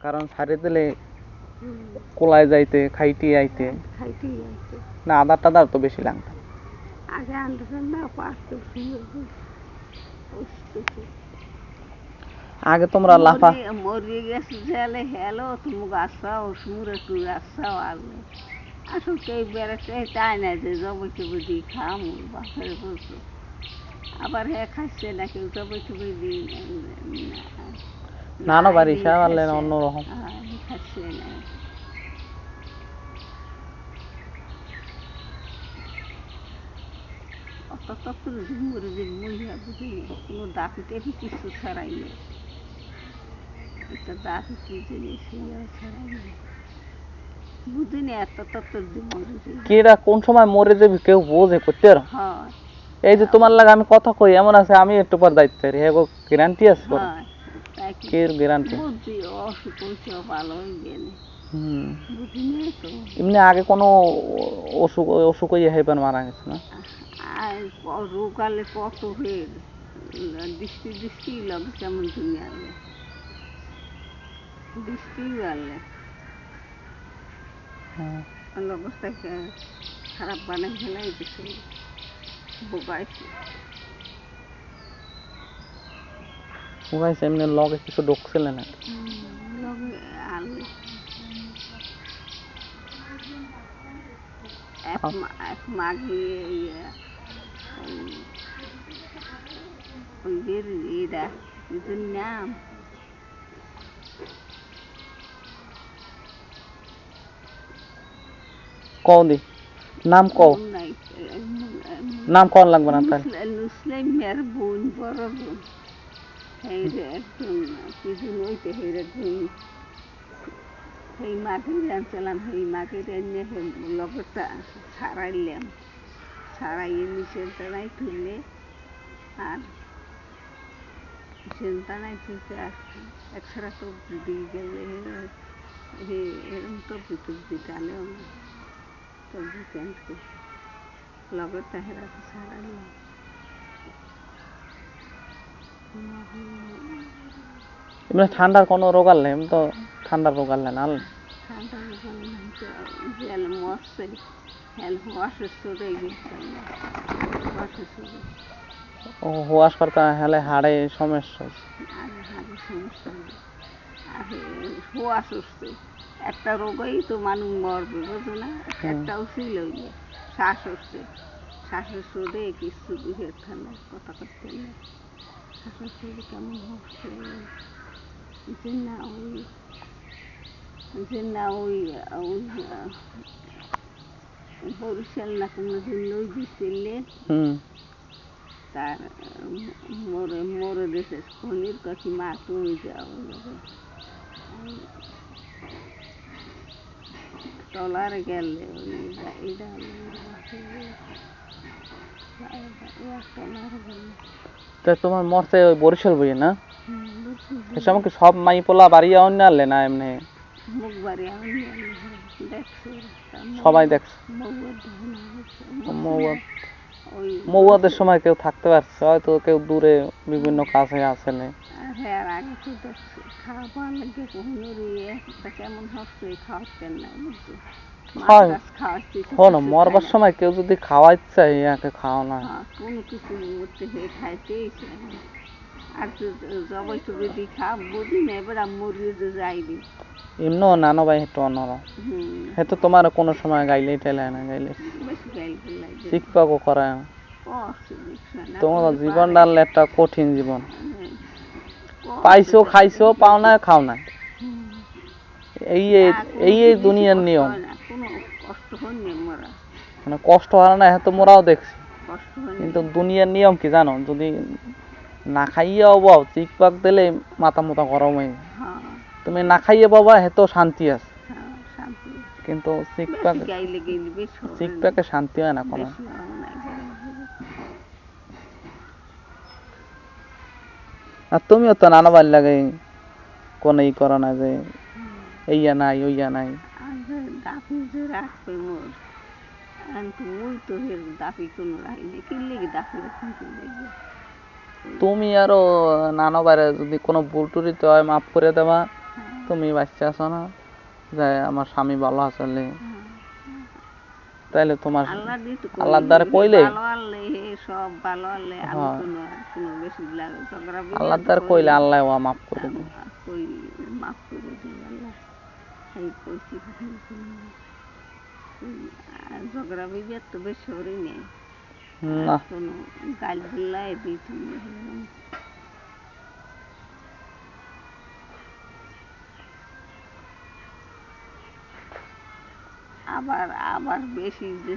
কারণ ছাড়ে দিলে কোলায় যাইতে খাইতে আইতে। না আদার টাদার তো বেশি লাগতো। আগে আনতেছেন না পাঁচশো আগে তোমরা লাফা মরিয়ে গেছে জেলে হেলো তুমি গাছাও গাছাও আসল কেউ বেড়াতে তাই না যে জবই টুবি দিই খাম বাপের বলছো। আবার হ্যাঁ খাচ্ছে না কেউ জবই টুবি দিই নানো বাড়ি পারলেন অন্যরকম। অত মহিলা বুঝিনি কোনো দাঁতি কিছু ছাড়াই নেই একটা দাঁতি জিনিস ছাড়াই নেই বুঝিনি এত তত দিন মরে দিন। কেরা কোন সময় মরে যাবি কেউ বোঝে করতে পারো? এই যে তোমার লাগে আমি কথা কই এমন আছে আমি একটু পর দায়িত্ব রে হ্যাঁ গ্যারান্টি আছে তোর? হয় তাই কি কে গ্যারান্টি এমনি আগে কোনো অসুখ অসুখ হয়ে হেবেন মারা গেছে না রোগালে কত হয়ে দৃষ্টি দৃষ্টি লাগে কেমন দুনিয়ালে দৃষ্টি গেলে। অবস্থাকে খারাপ বানাই ফেলাই দিছে বোগাইছে উগাইছে এমনি লগে কিছু ঢুকছিলে না। নাম। কও দি নাম কও। নাম কন লাগবে না তাহলে। মুসলিমের বোন বড় বোন। যে একজন কিছু নইতে সেই একজন সেই মাকে আনছিলাম সেই মাকে এনে লগটা ছাড়াইলাম ছাড়াইয়ে নিচের তারাই তুললে আর চিন্তানাই থেকে একসারা তো দিয়ে গেলে হে এরম তো বিদ্যুৎ টানেও না সবজি লগত তাহেরাকে ছাড়াইলাম এমনি ঠান্ডার কোনো রোগ আনলে এমনি তো ঠান্ডার রোগ আনলে না? আনলে ও করতে হেলে হাড়ে সমস্যা? একটা রোগেই তো মানুষ মরবে বুঝো না? একটাও ছিল শ্বাস হচ্ছে। শ্বাসের সুরে কিছু কথা করতে নেই শ্বাসের সুরে কেমন হচ্ছে যে না ওই যে না ওই ওই আহ, বরিশাল না কোনো দিন ওই দিছিলে হুম তার মোরে মোরে দেশে পনির কাকি মা তুমি যাও টলার গেলে ওই এটা- এটা টলার গেলে তো তোমার মরছে ওই বরিশাল বই না? সে সময় কি সব মাই পোলা বাড়ি অন্য আনলে না এমনি? সবাই দেখছে। মৌয়াদের সময় কেউ থাকতে পারছে হয়তো কেউ দূরে বিভিন্ন কাছে আছে হ্যাঁ আগে তো দেখছি লাগে কখনো? কেমন হচ্ছে খাওয়াচ্ছেন না হয়। তো শোনো মরবার সময় কেউ যদি খাওয়াইতে চায় ইয়াকে খাওয়া না হ্যাঁ, কোনো কিছু করতে হয়ে না। আর তো জবাই টুবি দি খা বুঝি না এবার মরিয়ে যে যাইনি এমনিও নানো ভাই হেঁটো অন্যরা। হেতো তোমার কোনো সময় গাইলেই টেলে না গাইলে করায় না। তোমার করলে জীবন পারে। একটা কঠিন জীবন। পাইছো খাইছো পাও না খাও না। এই এই- দুনিয়ার নিয়ম। হয় মানে কষ্ট হয় না হেতো মোরাও দেখছি। কিন্তু দুনিয়ার নিয়ম কি জানো? যদি না খাইয়ে অবাও চিকপাক দিলে মাথা মাথা গরম হয়ে। হ্যাঁ তুমি না খাইয়ে বাবা হেতো শান্তি আছে। হ্যাঁ শান্তি কিন্তু না। চিকপাকে শান্তি হয় না কোনো। আর তুমিও তো নানা বাড়ি লাগে কোনো ই করো না যে এইয়া নাই ওইয়া নাই। যে দাপি যে রাখবে মোর। মুই তো হের দাপি কোনো রাখি কি লেগে দাপি রাখুন তুমি আরও নানা বাড়ি যদি কোনো ভুল টুরিতে হয় মাফ করে দেওয়া হ্যাঁ। তুমি বাচ্চা আছো না। যে আমার স্বামী ভালো আসলে হ্যাঁ। তাইলে তোমার আল্লাহর দ্বারে কইলে? হ্যাঁ। আল্লাহর দ্বার কইলে আল্লাহ ওয়া মাফ করে দেবে। ঝগড়া বিবাদ তো বেশি হরি নেই। না। কোনো গাল দিল্লাই দিই তুমি আবার আবার বেশি যে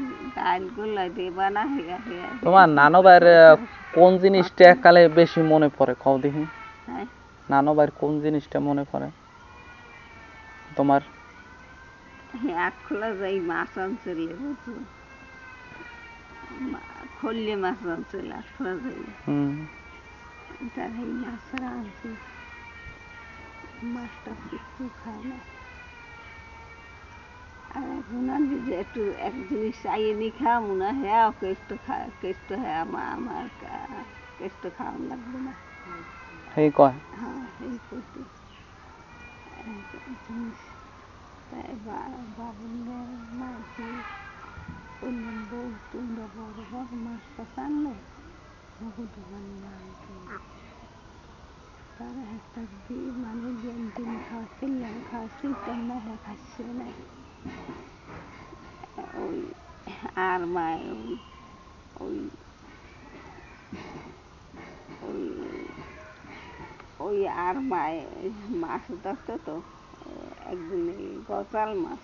গুলা দেবা না হেয়া হেয়া তোমার নানো ভাইয়ের আহ, কোন জিনিসটা এককালে বেশি মনে পড়ে? কও দেখি। হ্যাঁ। নানো কোন জিনিসটা মনে পড়ে? তোমার? হ্যাঁ খোলা যাই মাছ আনছিলে বুঝছ? খল্লে মাছ আনছিল আট খোলা যাই। হুম। তার এই মাছরা আনছে। মাছটা কিছু খায় না। আর এখন আমি যে একটু এক জিনিস চাইয়ে নি খাওয়া মনে হয় হ্যাঁ কেষ্ট খা কেষ্ট হ্যাঁ আমার আমার কা- কেষ্ট খাওয়ান লাগবে না। সেই কয়। হ্যাঁ এই করতে জিনিস তাই বাবুলে মাঝে বললেন বউ তোমরা বড় বড় মাছটা টানলে? তখন তোমার নাম তারা একটা দিয়ে মানে জ্ঞান দিন খাওয়াচ্ছিলাম খাওয়াচ্ছিলাম না হ্যাঁ খাচ্ছে না। ওই আর ওই ওই আর মায় মাছ ধরতো তো একদিন গজাল মাছ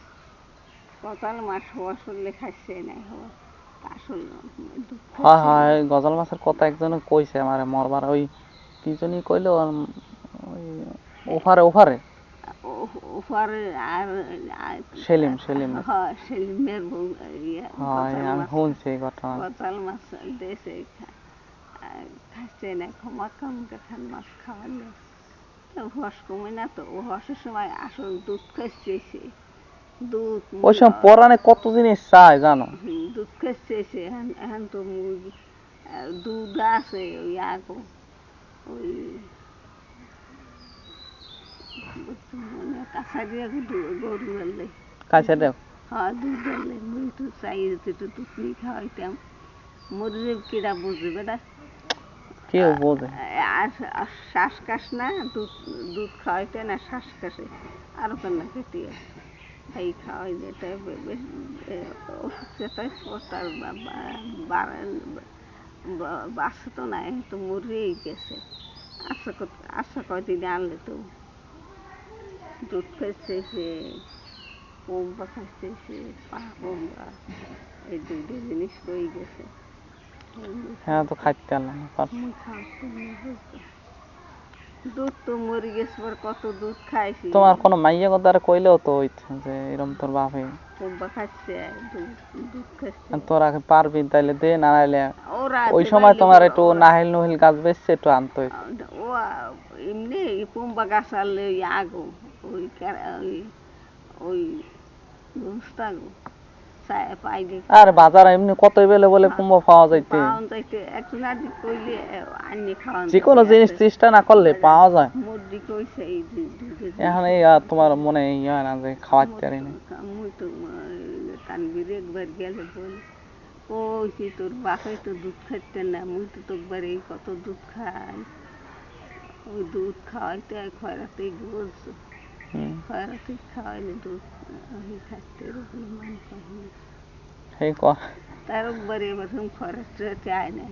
গজাল মাছ হওয়া শুনলে খাচ্ছে না হওয়া হয় হয় গজাল মাছের কথা একজনে কইছে আমারে মরবার ওই কি জানি কইলো ওই ওফারে ওফারে। ওপারে আর সেলিম, সেলিম। হ্যাঁ সেলিমের বউ ইয়ে হয় আমি শুনছি এই ঘটনা। মাছ দেশে খাচ্ছে না ক্ষমা কম দেখান মাছ খাওয়ালে হস কমে না তো ও হসের সময় আসল দুধ খাচ্ছে সে। দুধ ওই সময় পরাণে কত জিনিস চায় জানো? দুধ এখন এখন তো মুরগি দুধ আছে ওই আগো ওই মানে কাছারিয়া গরু আনলে কাছে দেও হ্যাঁ দুধ আনলে মুই তো চাই একটু দুধ নিয়ে খাওয়াইতাম। মরিলে কিরা বুঝবে বেটা? কেউ বোঝে? আর আর শ্বাস কাশ না দুধ দুধ খাওয়াইতে না শ্বাস কাশে আরও কেন খেতে এই খাওয়াই যেতে ওষুধ খেতে তার বাসে তো নাই তো মরেই গেছে। আশা আশা কয়দিন আনলে তো সে এই দুইটা জিনিস রয়ে গেছে। হ্যাঁ তো খাইতে পারলাম। দুধ তো মরে গেছে পর কত দুধ খাইছি। তোমার কোনো মাইয়া কথারে কইলেও তো হইত যে এরম তোর বাপে। পোম্বা খাচ্ছে দুধ খাচ্ছে। তোর আগে পারবি তাইলে দে না নাইলে ওই সময় তোমার একটু নাহিল নহিল গাছ বেচছে একটু আনতো ও এমনি পোম্বা গাছ আনলে ওই আগো ওই ওই ওই গুস্তাগো আর বাজার এমনি কত বেলে বলে কুম্ভ পাওয়া যাইতে? যে কোনো জিনিস চেষ্টা না করলে পাওয়া যায়। এখন এই তোমার মনে ইয়ে হয় না যে খাওয়াতে পারি না। একবার গেলে বলি কইছি তোর বাপে তো দুধ খাইতে না মুই তো তোকবার এই কত দুধ খাই। ওই দুধ খাওয়াইতে খয়রাতে বলছো হুম, খয়রাতে খাওয়াইলে দুধ ওই খাইতে ওগুলো মান পাইনি সেই ক- তার একবার এবার তুমি খরচ চায় না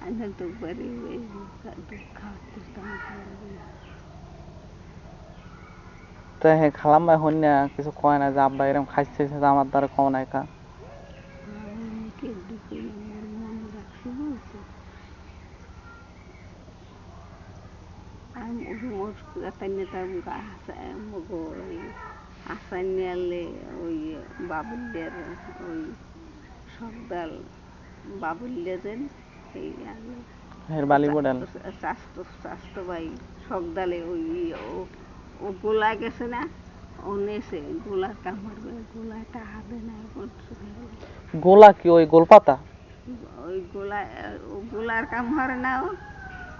আমি তো একবার এই দুধ খাওয়াতে তো হে খালাম ভাই হন না কিছু কয় না যে আব্বা এরকম খাইছে যে আমার দ্বারা কম নাই কা অনেকে দুপুরে আমার মনে রাখছি বলছে আমি মোর তাইনে তার ওই আসান নিয়ালে ওই বাবুল্যের ওই সবদাল বাবুল্যদের এই স্বাস্থ্য স্বাস্থ্য ভাই সবদালে ওই ও গোলা গেছে না ও নেছে গোলার কামড় গোলাটা হবে না গোলা কি ওই গোলপাতা ওই গোলা ও? গোলার কাম হরে না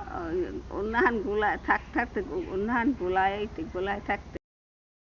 ও ওই অন্যান গোলা থাক থাকতে অন্যান গোলায় গোলায় থাকতে